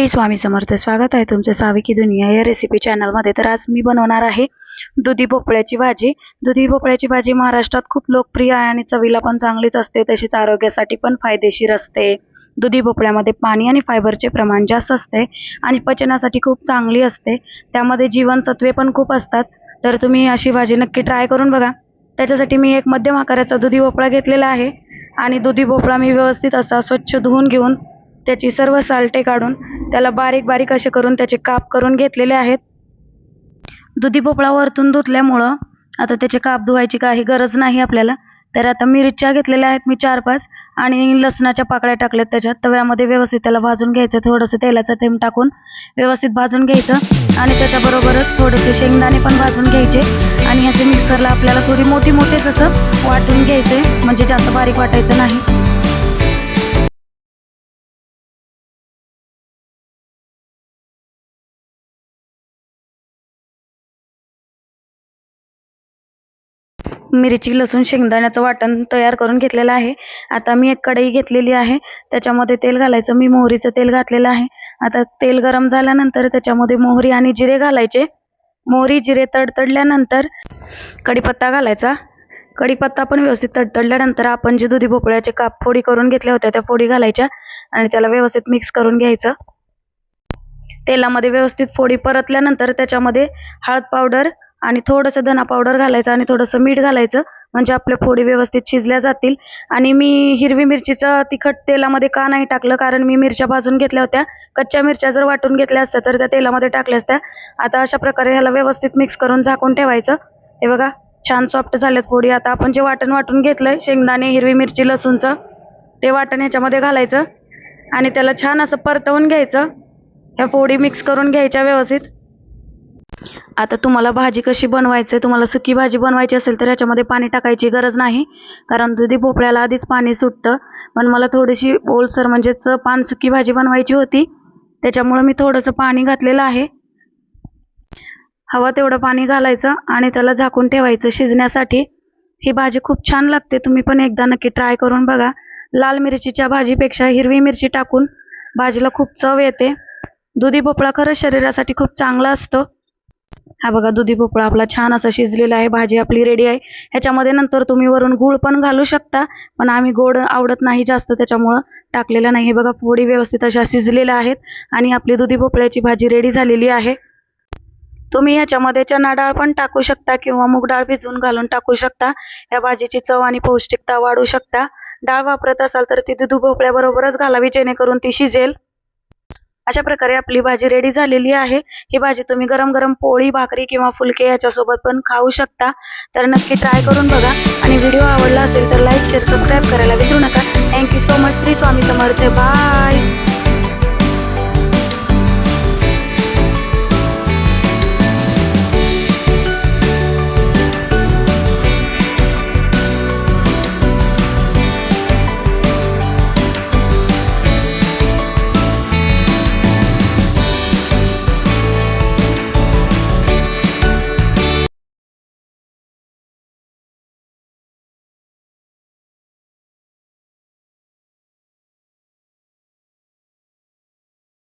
श्री स्वामी समर्थ. स्वागत आहे तुमचं साविकी दुनिया या रेसिपी चॅनलमध्ये तर आज मी बनवणार आहे दुधी भोपळ्याची भाजी. दुधी भोपळ्याची भाजी महाराष्ट्रात खूप लोकप्रिय आहे आणि चवीला पण चांगलीच असते. तशीच आरोग्यासाठी पण फायदेशीर असते. दुधी भोपळ्यामध्ये पाणी आणि फायबरचे प्रमाण जास्त असते आणि पचनासाठी खूप चांगली असते. त्यामध्ये जीवनसत्वे पण खूप असतात. तर तुम्ही अशी भाजी नक्की ट्राय करून बघा. त्याच्यासाठी मी एक मध्यम आकाराचा दुधी भोपळा घेतलेला आहे. आणि दुधी भोपळा मी व्यवस्थित असा स्वच्छ धुवून घेऊन त्याची सर्व सालटे काढून त्याला बारीक बारीक असे करून त्याचे काप करून घेतलेले आहेत. दुधी भोपळा वरतून धुतल्यामुळं आता त्याचे काप धुवायची काही गरज नाही आपल्याला. तर आता मिरच्या घेतलेल्या आहेत मी चार पाच आणि लसणाच्या पाकळ्या टाकल्यात त्याच्यात. तव्यामध्ये व्यवस्थित त्याला भाजून घ्यायचं थोडंसं तेलाचं थेंब टाकून व्यवस्थित भाजून घ्यायचं आणि त्याच्याबरोबरच थोडेसे शेंगदाणे पण भाजून घ्यायचे आणि ह्याचे मिक्सरला आपल्याला थोडी मोठी मोठेच असं वाटून घ्यायचे म्हणजे जास्त बारीक वाटायचं नाही. मिरची लसूण शेंगदाण्याचं वाटण तयार करून घेतलेलं आहे. आता मी एक कढई घेतलेली आहे. त्याच्यामध्ये तेल घालायचं. मी मोहरीचं तेल घातलेलं आहे. आता तेल गरम झाल्यानंतर त्याच्यामध्ये मोहरी आणि जिरे घालायचे. मोहरी जिरे तडतडल्यानंतर कढीपत्ता घालायचा. कढीपत्ता पण व्यवस्थित तडतडल्यानंतर आपण जे दुधी भोपळ्याचे काप फोडी करून घेतल्या होत्या त्या फोडी घालायच्या आणि त्याला व्यवस्थित मिक्स करून घ्यायचं. तेलामध्ये व्यवस्थित फोडी परतल्यानंतर त्याच्यामध्ये हळद पावडर आणि थोडंसं धना पावडर घालायचं आणि थोडंसं मीठ घालायचं. म्हणजे आपल्या फोडी व्यवस्थित शिजल्या जातील. आणि मी हिरवी मिरचीचं तिखट तेलामध्ये का नाही टाकलं कारण मी मिरच्या भाजून घेतल्या होत्या. कच्च्या मिरच्या जर वाटून घेतल्या असत्या तर त्या तेलामध्ये टाकल्या असत्या. आता अशा प्रकारे ह्याला व्यवस्थित मिक्स करून झाकून ठेवायचं. हे बघा छान सॉफ्ट झाल्यात फोडी. आता आपण जे वाटण वाटून घेतलंय शेंगदाणे हिरवी मिरची लसूणचं ते वाटण ह्याच्यामध्ये घालायचं. आणि त्याला छान असं परतवून घ्यायचं. ह्या फोडी मिक्स करून घ्यायच्या व्यवस्थित. आता तुम्हाला भाजी कशी बनवायची आहे तुम्हाला सुकी भाजी बनवायची असेल तर याच्यामध्ये पाणी टाकायची गरज नाही. कारण दुधी भोपळ्याला आधीच पाणी सुटतं. पण मला थोडीशी ओलसर म्हणजेच पान सुकी भाजी बनवायची होती. त्याच्यामुळं मी थोडंसं पाणी घातलेलं आहे. हवा तेवढं पाणी घालायचं आणि त्याला झाकून ठेवायचं शिजण्यासाठी. ही भाजी खूप छान लागते. तुम्ही पण एकदा नक्की ट्राय करून बघा. लाल मिरचीच्या भाजीपेक्षा हिरवी मिरची टाकून भाजीला खूप चव येते. दुधी भोपळा खरंच शरीरासाठी खूप चांगला असतो. हा बघा दुधी भोपळा आपला छान असा शिजलेला आहे भाजी आपली रेडी आहे. ह्याच्यामध्ये नंतर तुम्ही वरून गूळ पण घालू शकता पण आम्ही गोड आवडत नाही जास्त त्याच्यामुळं टाकलेलं नाही. हे बघा पोळी व्यवस्थित अशा शिजलेल्या आहेत आणि आपली दुधी भोपळ्याची भाजी रेडी झालेली आहे. तुम्ही ह्याच्यामध्ये चना डाळ पण टाकू शकता किंवा मूग डाळ भिजवून घालून टाकू शकता. या भाजीची चव आणि पौष्टिकता वाढवू शकता. डाळ वापरत असाल तर ती दुधी भोपळ्याबरोबरच घालावी जेणेकरून ती शिजेल. अशा प्रकारे आपली भाजी रेडी झालेली आहे. ही भाजी तुम्ही गरम गरम पोळी भाकरी किंवा फुलके याच्यासोबत पण खाऊ शकता. तर नक्की ट्राय करून बघा. आणि व्हिडिओ आवडला असेल तर लाईक शेअर सबस्क्राईब करायला विसरू नका. Thank you so much Shri Swami Samarth. Bye